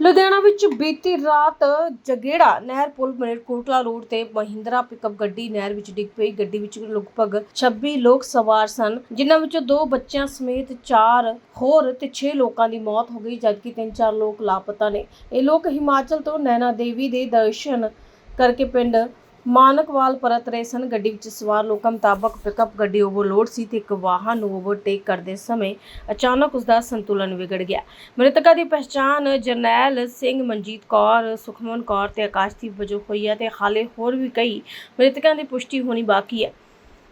ਲੁਧਿਆਣਾ ਵਿੱਚ ਬੀਤੀ ਰਾਤ ਜਗੇੜਾ ਨਹਿਰ ਪੁਲ ਮਲੇਰਕੋਟਲਾ ਰੋਡ ਤੇ ਮਹਿੰਦਰਾ ਪਿਕਅਪ ਗੱਡੀ ਨਹਿਰ ਵਿੱਚ ਡਿੱਗ ਪਈ। ਗੱਡੀ ਵਿੱਚ ਲਗਭਗ 26 ਲੋਕ ਸਵਾਰ ਸਨ, ਜਿਨ੍ਹਾਂ ਵਿੱਚੋਂ ਦੋ ਬੱਚਿਆਂ ਸਮੇਤ 4 ਹੋਰ ਤੇ 6 ਲੋਕਾਂ ਦੀ ਮੌਤ ਹੋ ਗਈ, ਜਦਕਿ 3-4 ਲੋਕ ਲਾਪਤਾ ਨੇ। ਇਹ ਲੋਕ ਹਿਮਾਚਲ ਤੋਂ ਨੈਣਾ ਦੇਵੀ ਦੇ ਦਰਸ਼ਨ ਕਰਕੇ ਪਿੰਡ ਮਾਨਕਵਾਲ ਪਰਤ ਰਹੇ ਸਨ। ਗੱਡੀ ਵਿੱਚ ਸਵਾਰ ਲੋਕਾਂ ਮੁਤਾਬਕ ਪਿਕਅਪ ਗੱਡੀ ਓਵਰਲੋਡ ਸੀ ਤੇ ਇੱਕ ਵਾਹਨ ਨੂੰ ਓਵਰਟੇਕ ਕਰਦੇ ਸਮੇਂ ਅਚਾਨਕ ਉਸ ਦਾ ਸੰਤੁਲਨ ਵਿਗੜ ਗਿਆ। ਮ੍ਰਿਤਕਾਂ ਦੀ ਪਛਾਣ ਜਰਨੈਲ ਸਿੰਘ ਮਨਜੀਤ ਕੌਰ, ਸੁਖਮਨ ਕੌਰ ਤੇ ਆਕਾਸ਼ਦੀਪ ਵਜੋਂ ਹੋਈ ਹੈ ਤੇ ਹਾਲੇ ਹੋਰ ਵੀ ਕਈ ਮ੍ਰਿਤਕਾਂ ਦੀ ਪੁਸ਼ਟੀ ਹੋਣੀ ਬਾਕੀ ਹੈ।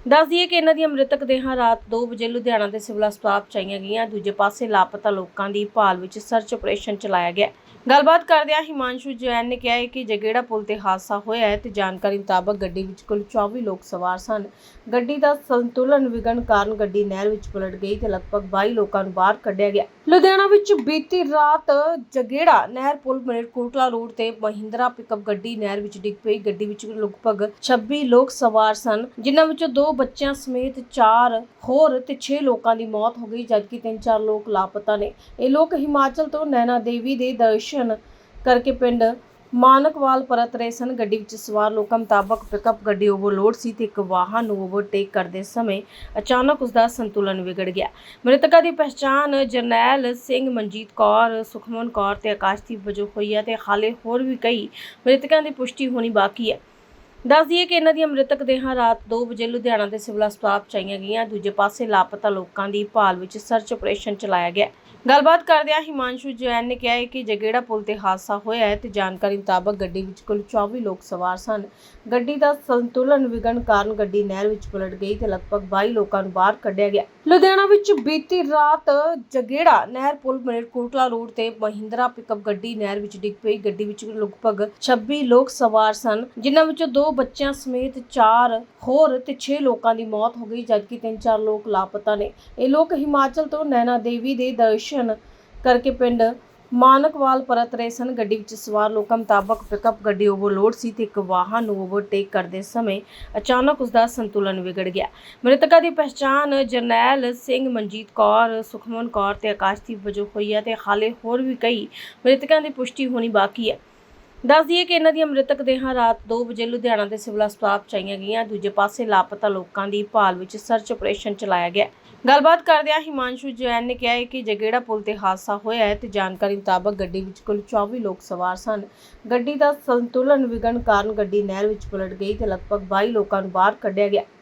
ਦੱਸ ਦਈਏ ਕਿ ਇਹਨਾਂ ਦੀਆਂ ਮ੍ਰਿਤਕ ਦੇਹਾਂ ਰਾਤ 2 ਵਜੇ ਲੁਧਿਆਣਾ ਦੇ ਸਿਵਲ ਹਸਪਤਾਲ ਪਹੁੰਚਾਈਆਂ ਗਈਆਂ। ਦੂਜੇ ਪਾਸੇ ਲਾਪਤਾ ਲੋਕਾਂ ਦੀ ਭਾਲ ਵਿੱਚ ਸਰਚ ਆਪਰੇਸ਼ਨ ਚਲਾਇਆ ਗਿਆ। ਗੱਲਬਾਤ ਕਰਦਿਆਂ ਹਿਮਾਂਸ਼ੂ ਜੈਨ ਨੇ ਕਿਹਾ ਕਿ ਜਗੇੜਾ ਪੁਲ ਤੇ ਹਾਦਸਾ ਹੋਇਆ ਹੈ ਤੇ ਜਾਣਕਾਰੀ ਮੁਤਾਬਕ ਗੱਡੀ ਵਿੱਚ ਕੁੱਲ 24 ਲੋਕ ਸਵਾਰ ਸਨ। ਗੱਡੀ ਦਾ ਸੰਤੁਲਨ ਵਿਗੜਨ ਕਾਰਨ ਗੱਡੀ ਨਹਿਰ ਵਿੱਚ ਪਲਟ ਗਈ ਤੇ ਲਗਭਗ 22 ਲੋਕਾਂ ਨੂੰ ਬਾਹਰ ਕੱਢਿਆ ਗਿਆ। ਲੁਧਿਆਣਾ ਵਿੱਚ ਬੀਤੀ ਰਾਤ ਜਗੇੜਾ ਨਹਿਰ ਪੁਲ ਮਲੇਰਕੋਟਲਾ ਰੋਡ ਤੇ ਮਹਿੰਦਰਾ ਪਿਕਅਪ ਗੱਡੀ ਨਹਿਰ ਵਿੱਚ ਡਿੱਗ ਪਈ। ਗੱਡੀ ਵਿੱਚ ਲਗਭਗ 26 ਲੋਕ ਸਵਾਰ ਸਨ, ਜਿਨ੍ਹਾਂ ਵਿੱਚੋਂ ਦੋ ਬੱਚਿਆਂ ਸਮੇਤ 4 ਹੋਰ ਤੇ 6 ਲੋਕਾਂ ਦੀ ਮੌਤ ਹੋ ਗਈ, ਜਦਕਿ 3-4 ਲੋਕ ਲਾਪਤਾ ਨੇ। ਇਹ ਲੋਕ ਹਿਮਾਚਲ ਤੋਂ ਨੈਣਾ ਦੇਵੀ ਦੇ ਦਰਸ਼ਨ ਕਰਕੇ ਪਿੰਡ ਮਾਨਕਵਾਲ ਪਰਤ ਰਹੇ ਸਨ। ਗੱਡੀ ਵਿੱਚ ਸਵਾਰ ਲੋਕਾਂ ਮੁਤਾਬਕ ਪਿਕਅਪ ਗੱਡੀ ਓਵਰਲੋਡ ਸੀ ਤੇ ਇੱਕ ਵਾਹਨ ਨੂੰ ਓਵਰਟੇਕ ਕਰਦੇ ਸਮੇਂ ਅਚਾਨਕ ਉਸ ਦਾ ਸੰਤੁਲਨ ਵਿਗੜ ਗਿਆ। ਮ੍ਰਿਤਕਾਂ ਦੀ ਪਛਾਣ ਜਰਨੈਲ ਸਿੰਘ ਮਨਜੀਤ ਕੌਰ, ਸੁਖਮਨ ਕੌਰ ਤੇ ਆਕਾਸ਼ਦੀਪ ਵਜੋਂ ਹੋਈ ਹੈ ਤੇ ਹਾਲੇ ਹੋਰ ਵੀ ਕਈ ਮ੍ਰਿਤਕਾਂ ਦੀ ਪੁਸ਼ਟੀ ਹੋਣੀ ਬਾਕੀ ਹੈ। ਦੱਸ ਦਈਏ ਕਿ ਇਹਨਾਂ ਦੀਆਂ ਮ੍ਰਿਤਕ ਦੇਹਾਂ ਰਾਤ 2 ਵਜੇ ਲੁਧਿਆਣਾ ਦੇ ਸਿਵਲ ਹਸਪਤਾਲ ਪਹੁੰਚਾਈਆਂ ਗਈਆਂ। ਦੂਜੇ ਪਾਸੇ ਲਾਪਤਾ ਲੋਕਾਂ ਦੀ ਭਾਲ ਵਿੱਚ ਸਰਚ ਆਪਰੇਸ਼ਨ ਚਲਾਇਆ ਗਿਆ। ਗੱਲਬਾਤ ਕਰਦਿਆਂ ਹਿਮਾਂਸ਼ੂ ਜੈਨ ਨੇ ਕਿਹਾ ਹੈ ਕਿ ਜਗੇੜਾ ਪੁਲ ਤੇ ਹਾਦਸਾ ਹੋਇਆ ਹੈ ਤੇ ਜਾਣਕਾਰੀ ਮੁਤਾਬਕ ਗੱਡੀ ਵਿੱਚ ਕੁੱਲ 24 ਲੋਕ ਸਵਾਰ ਸਨ। ਗੱਡੀ ਦਾ ਸੰਤੁਲਨ ਵਿਗੜਨ ਕਾਰਨ ਗੱਡੀ ਨਹਿਰ ਵਿੱਚ ਪਲਟ ਗਈ ਤੇ ਲਗਭਗ 22 ਲੋਕਾਂ ਨੂੰ ਬਾਹਰ ਕੱਢਿਆ ਗਿਆ। ਲੁਧਿਆਣਾ ਵਿੱਚ ਬੀਤੀ ਰਾਤ ਜਗੇੜਾ ਨਹਿਰ ਪੁਲ ਮਲੇਰਕੋਟਲਾ ਰੋਡ ਤੇ ਮਹਿੰਦਰਾ ਪਿਕਅਪ ਗੱਡੀ ਨਹਿਰ ਵਿੱਚ ਡਿੱਗ ਪਈ। ਗੱਡੀ ਵਿੱਚ ਲਗਭਗ 26 ਲੋਕ ਸਵਾਰ ਸਨ, ਜਿਨ੍ਹਾਂ ਵਿੱਚੋਂ ਦੋ ਬੱਚਿਆਂ ਸਮੇਤ 4 ਹੋਰ ਤੇ 6 ਲੋਕਾਂ ਦੀ ਮੌਤ ਹੋ ਗਈ, ਜਦਕਿ 3-4 ਲੋਕ ਲਾਪਤਾ ਨੇ। ਇਹ ਲੋਕ ਹਿਮਾਚਲ ਤੋਂ ਨੈਣਾ ਦੇਵੀ ਦੇ ਦਰਸ਼ਨ ਕਰਕੇ ਪਿੰਡ ਮਾਨਕਵਾਲ ਪਰਤ ਰਹੇ ਸਨ। ਗੱਡੀ ਵਿੱਚ ਸਵਾਰ ਲੋਕਾਂ ਮੁਤਾਬਕ ਪਿਕਅਪ ਗੱਡੀ ਓਵਰਲੋਡ ਸੀ ਤੇ ਇੱਕ ਵਾਹਨ ਨੂੰ ਓਵਰਟੇਕ ਕਰਦੇ ਸਮੇਂ ਅਚਾਨਕ ਉਸ ਦਾ ਸੰਤੁਲਨ ਵਿਗੜ ਗਿਆ। ਮ੍ਰਿਤਕਾਂ ਦੀ ਪਛਾਣ ਜਰਨੈਲ ਸਿੰਘ ਮਨਜੀਤ ਕੌਰ, ਸੁਖਮਨ ਕੌਰ ਤੇ ਆਕਾਸ਼ਦੀਪ ਵਜੋਂ ਹੋਈ ਹੈ ਤੇ ਹਾਲੇ ਹੋਰ ਵੀ ਕਈ ਮ੍ਰਿਤਕਾਂ ਦੀ ਪੁਸ਼ਟੀ ਹੋਣੀ ਬਾਕੀ ਹੈ। ਦੱਸ ਦਈਏ ਕਿ ਇਹਨਾਂ ਦੀਆਂ ਮ੍ਰਿਤਕ ਦੇਹਾਂ ਰਾਤ 2 ਵਜੇ ਲੁਧਿਆਣਾ ਦੇ ਸਿਵਲ ਹਸਪਤਾਲ ਪਹੁੰਚਾਈਆਂ ਗਈਆਂ। ਦੂਜੇ ਪਾਸੇ ਲਾਪਤਾ ਲੋਕਾਂ ਦੀ ਭਾਲ ਵਿੱਚ ਸਰਚ ਆਪਰੇਸ਼ਨ ਚਲਾਇਆ ਗਿਆ। ਗੱਲਬਾਤ ਕਰਦਿਆਂ ਹਿਮਾਂਸ਼ੂ ਜੈਨ ਨੇ ਕਿਹਾ ਹੈ ਕਿ ਜਗੇੜਾ ਪੁਲ ਤੇ ਹਾਦਸਾ ਹੋਇਆ ਹੈ ਤੇ ਜਾਣਕਾਰੀ ਮੁਤਾਬਕ ਗੱਡੀ ਵਿੱਚ ਕੁੱਲ 24 ਲੋਕ ਸਵਾਰ ਸਨ। ਗੱਡੀ ਦਾ ਸੰਤੁਲਨ ਵਿਗੜਨ ਕਾਰਨ ਗੱਡੀ ਨਹਿਰ ਵਿੱਚ ਪਲਟ ਗਈ ਤੇ ਲਗਭਗ 22 ਲੋਕਾਂ ਨੂੰ ਬਾਹਰ ਕੱਢਿਆ ਗਿਆ।